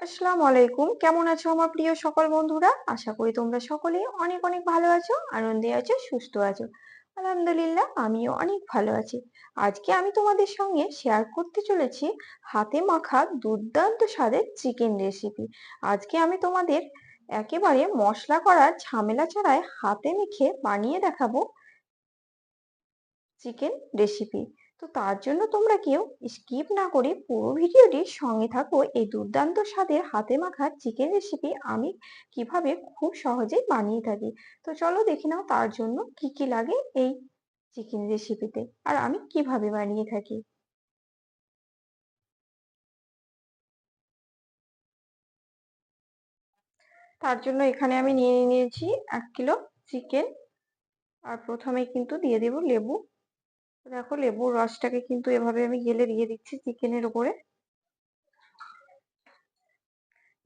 আসসালামু আলাইকুম। কেমন আছো আমার প্রিয় সকল বন্ধুরা? আশা করি তোমরা সকলেই অনেক অনেক ভালো আছো, আনন্দে আছো, সুস্থ আছো। আলহামদুলিল্লাহ, আমিও অনেক ভালো আছি। আজকে আমি তোমাদের সঙ্গে শেয়ার করতে চলেছি হাতে মাখা দুর্দান্ত স্বাদের চিকেন রেসিপি আজকে আমি তোমাদের একেবারে মশলা করার ঝামেলা ছাড়াই হাতে মেখে বানিয়ে দেখাবো চিকেন রেসিপি তো তার জন্য তোমরা কেউ স্কিপ না করে পুরো ভিডিওটির সঙ্গে থাকো। এই দুর্দান্ত স্বাদের হাতে মাখা চিকেন রেসিপি আমি কীভাবে খুব সহজেই বানিয়ে থাকি। তো চলো দেখে নাও তার জন্য কি কি লাগে এই চিকেন রেসিপিতে আর আমি কীভাবে বানিয়ে থাকি। তার জন্য এখানে আমি নিয়ে নিয়েছি এক কিলো চিকেন আর প্রথমে কিন্তু দিয়ে দেব লেবু। দেখো লেবুর রসটাকে কিন্তু এভাবে আমি গেলে দিয়ে দিচ্ছি চিকেনের উপরে।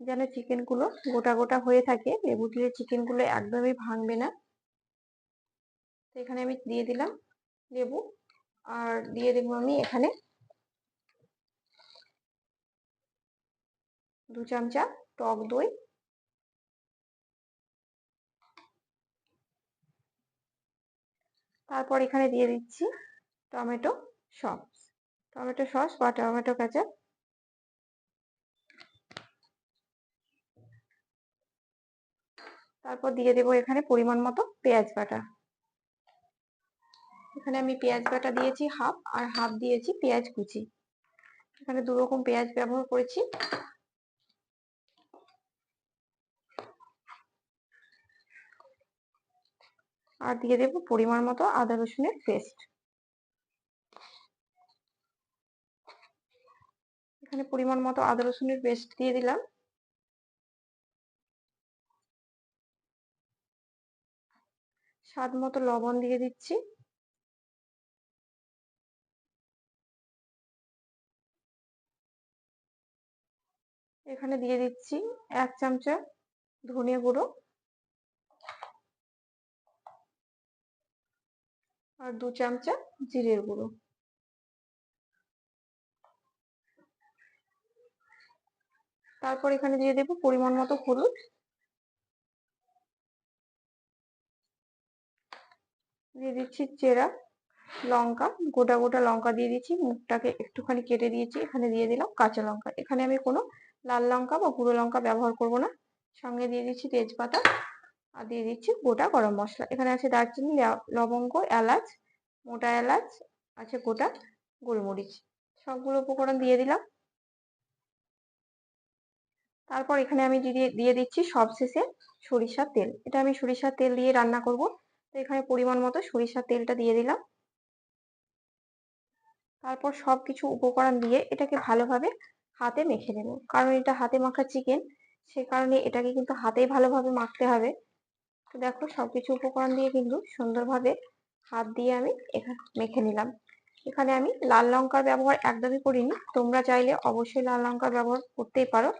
যেন চিকেনগুলো গোটা গোটা হয়ে থাকে, লেবু দিলে চিকেনগুলো একদমই ভাঙবে না। তো এখানে আমি দিয়ে দিলাম লেবু, আর দিয়ে দেবো আমি এখানে দু চামচা টক দই। তারপর এখানে দিয়ে দিচ্ছি টমেটো সস। টমেটো সস বা টমেটো কেচাপ। তারপর দিয়ে দেবো এখানে পরিমাণ মতো পেঁয়াজ বাটা। এখানে আমি পেঁয়াজ বাটা দিয়েছি হাফ আর হাফ দিয়েছি পেঁয়াজ কুচি। এখানে দু রকম পেঁয়াজ ব্যবহার করেছি। আর দিয়ে দেবো পরিমাণ মতো আদা রসুনের পেস্ট। এখানে পরিমাণ মতো আদা রসুনের পেস্ট দিয়ে দিলাম। স্বাদ মতো লবণ দিয়ে দিচ্ছি। এখানে দিয়ে দিচ্ছি এক চামচা ধনে গুঁড়ো। আর দু চামচা জিরের গুঁড়ো। তারপর এখানে দিয়ে দেবো পরিমাণ মতো হলুদ। দিয়ে দিচ্ছি চেরা, লঙ্কা, গোটা গোটা লঙ্কা দিয়ে দিচ্ছি, মুখটাকে একটুখানি কেটে দিয়েছি, এখানে দিয়ে দিলাম কাঁচা লঙ্কা। এখানে আমি কোনো লাল লঙ্কা বা গুঁড়ো লঙ্কা ব্যবহার করব না। সঙ্গে দিয়ে দিচ্ছি তেজপাতা আর দিয়ে দিচ্ছি গোটা গরম মশলা। এখানে আছে দারচিনি লবঙ্গ, এলাচ, মোটা এলাচ, আছে গোটা গোলমরিচ। সবগুলো উপকরণ দিয়ে দিলাম। তারপর এখানে আমি দিয়ে দিচ্ছি সবশেষে সরিষার তেল। এটা আমি সরিষার তেল দিয়ে রান্না করব। তো এখানে পরিমাণ মতো সরিষার তেলটা দিয়ে দিলাম। তারপর সব কিছু উপকরণ দিয়ে এটাকে ভালোভাবে হাতে মেখে নেব। কারণ এটা হাতে মাখা চিকেন সে কারণে এটাকে কিন্তু হাতেই ভালোভাবে মাখতে হবে। তো দেখো সবকিছু উপকরণ দিয়ে কিন্তু সুন্দরভাবে হাত দিয়ে আমি এখানে মেখে নিলাম। এখানে আমি লাল লঙ্কার ব্যবহার একদমই করিনি। তোমরা চাইলে অবশ্যই লাল লঙ্কার ব্যবহার করতেই পারো।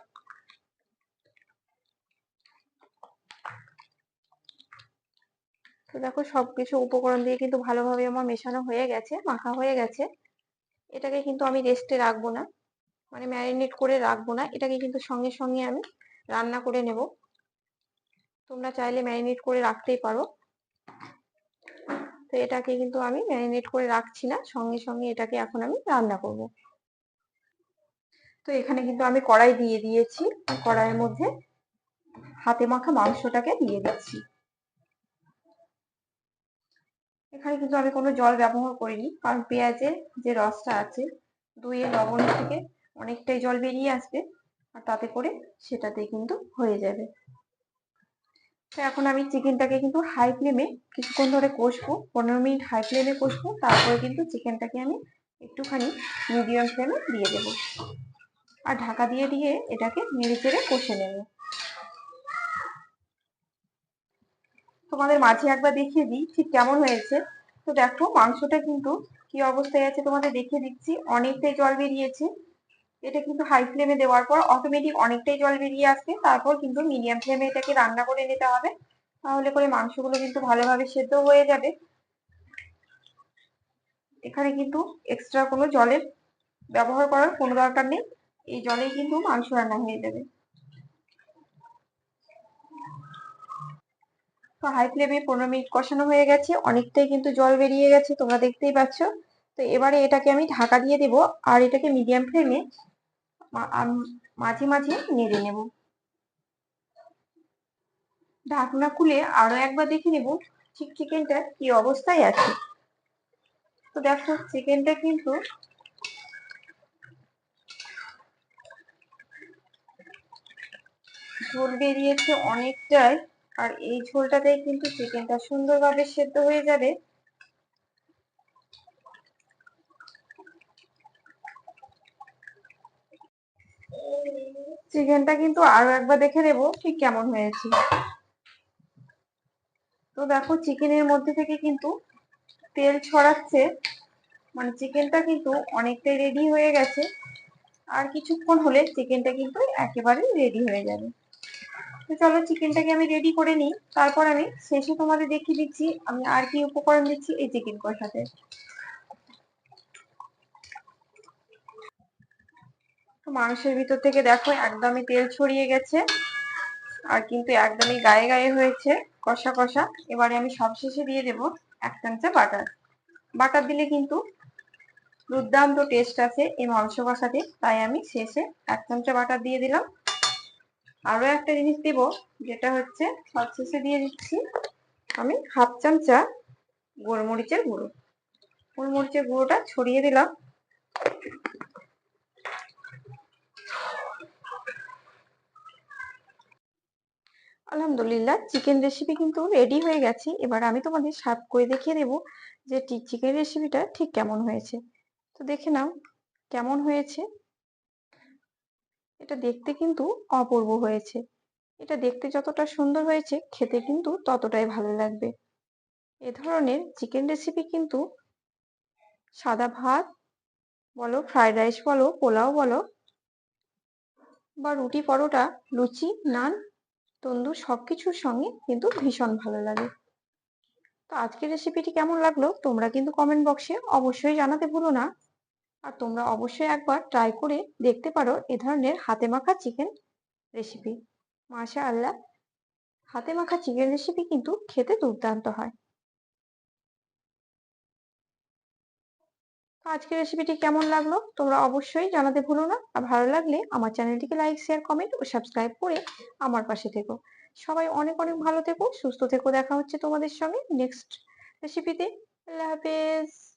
তো দেখো সবকিছু উপকরণ দিয়ে কিন্তু ভালোভাবে আমার মেশানো হয়ে গেছে, মাখা হয়ে গেছে। এটাকে কিন্তু আমি রেস্টে রাখব না মানে ম্যারিনেট করে রাখব না, এটাকে কিন্তু সঙ্গে সঙ্গে আমি রান্না করে নেব। তোমরা চাইলে ম্যারিনেট করে রাখতেই পারো। তো এটাকে কিন্তু আমি ম্যারিনেট করে রাখছি না, সঙ্গে সঙ্গে এটাকে এখন আমি রান্না করব। তো এখানে কিন্তু আমি কড়াই দিয়ে দিয়েছি, কড়াইয়ের মধ্যে হাতে মাখা মাংসটাকে দিয়ে দিচ্ছি। এখানে কিন্তু আমি কোনো জল ব্যবহার করিনি, কারণ পেঁয়াজের যে রসটা আছে দুইয়ে লবণ থেকে অনেকটাই জল বেরিয়ে আসবে, আর তাতে করে সেটাতে কিন্তু হয়ে যাবে। তো এখন আমি চিকেনটাকে কিন্তু হাই ফ্লেমে কিছুক্ষণ ধরে কষবো, পনেরো মিনিট হাই ফ্লেমে কষবো, তারপরে কিন্তু চিকেনটাকে আমি একটুখানি মিডিয়াম ফ্লেমে দিয়ে দেবো। আর ঢাকা দিয়ে দিয়ে এটাকে নেড়ে চেড়ে কষে নেব। তোমাদের মাঝে একবার দেখিয়ে দিই, ঠিক কেমন হয়েছে? তো দেখো, মাংসটা কিন্তু কি অবস্থায় আছে তোমাদের দেখিয়ে দিচ্ছি। অনেকটাই জল বেরিয়েছে। এটা কিন্তু হাই ফ্লেমে দেওয়ার পর অটোমেটিক অনেকটাই জল বেরিয়ে আসবে তারপর কিন্তু মিডিয়াম ফ্লেমে এটাকে রান্না করে নিতে হবে। তাহলে করে মাংসগুলো কিন্তু ভালোভাবে সেদ্ধ হয়ে যাবে। এখানে কিন্তু এক্সট্রা কোনো জলের ব্যবহার করার কোনো দরকার নেই। এই জলেই কিন্তু মাংস রান্না হয়ে যাবে। তো হাই ফ্লেমে পনেরো মিনিট কষানো হয়ে গেছে। অনেকটাই কিন্তু জল বেরিয়ে গেছে, তোমরা দেখতেই পাচ্ছ। তো এবারে এটাকে আমি ঢাকা দিয়ে দেব আর এটাকে মিডিয়াম ফ্লেমে মাঝে মাঝে নেড়ে নেব। ঢাকনা খুলে আরও একবার দেখে নেব ঠিক চিকেনটা কি অবস্থায় আছে। তো দেখো চিকেনটা কিন্তু ঝোল বেরিয়েছে অনেকটাই। আর এই ঝোলটাতেই কিন্তু চিকেনটা সুন্দরভাবে সেদ্ধ হয়ে যাবে। চিকেনটা কিন্তু আরও একবার দেখে নেব ঠিক কেমন হয়েছে। তো দেখো চিকেনের মধ্যে থেকে কিন্তু তেল ছড়াচ্ছে মানে চিকেনটা কিন্তু অনেকটাই রেডি হয়ে গেছে। আর কিছুক্ষণ হলে চিকেনটা কিন্তু একেবারে রেডি হয়ে যাবে। তো চলো চিকেনটাকে আমি রেডি করে নিই। তারপর আমি শেষে তোমাদের দেখিয়ে দিচ্ছি, আমি আর কি উপকরণ দিচ্ছি এই চিকেন কষাতে মাংসের ভিতর থেকে দেখো একদমই তেল ছড়িয়ে গেছে, আর কিন্তু একদমই গায়ে গায়ে হয়েছে, কষা কষা। এবারে আমি সবশেষে দিয়ে দেব এক চামচা বাটার বাটার দিলে কিন্তু দুর্দান্ত টেস্ট আছে এই মাংস কষাতে, তাই আমি শেষে এক চামচা বাটার দিয়ে দিলাম। আরও একটা জিনিস দেব, যেটা হচ্ছে সবশেষে দিয়ে দিচ্ছি আমি হাফ চামচা গোলমরিচের গুঁড়ো। গোলমরিচের গুঁড়োটা ছড়িয়ে দিলাম। আলহামদুলিল্লাহ চিকেন রেসিপি কিন্তু রেডি হয়ে গেছে। এবার আমি তোমাদের সার্ভ করে দেখিয়ে দেব যে চিকেন রেসিপিটা ঠিক কেমন হয়েছে। তো দেখে নাও, কেমন হয়েছে। এটা দেখতে কিন্তু অপূর্ব হয়েছে। এটা দেখতে যতটা সুন্দর হয়েছে, খেতে কিন্তু ততটাই ভালো লাগবে। এ ধরনের চিকেন রেসিপি কিন্তু সাদা ভাত বলো ফ্রাইড রাইস বলো, পোলাও বলো বা রুটি পরোটা, লুচি, নান, তন্দুর সব কিছুর সঙ্গে কিন্তু ভীষণ ভালো লাগে। তো আজকের রেসিপিটি কেমন লাগল তোমরা কিন্তু কমেন্ট বক্সে অবশ্যই জানাতে ভুলো না। আর তোমরা অবশ্যই একবার ট্রাই করে দেখতে পারো এ ধরনের হাতে মাখা চিকেন রেসিপি মাশা আল্লাহ হাতে মাখা চিকেন রেসিপি কিন্তু খেতে দুর্দান্ত হয়। আজকের রেসিপিটি কেমন লাগল? তোমরা অবশ্যই জানাতে ভুলো না। আর ভালো লাগলে আমার চ্যানেলটিকে লাইক শেয়ার কমেন্ট ও সাবস্ক্রাইব করে আমার পাশে থেকো। সবাই অনেক অনেক ভালো থেকো, সুস্থ থেকো। দেখা হচ্ছে তোমাদের সঙ্গে নেক্সট রেসিপিতে আল্লাহ হাফেজ।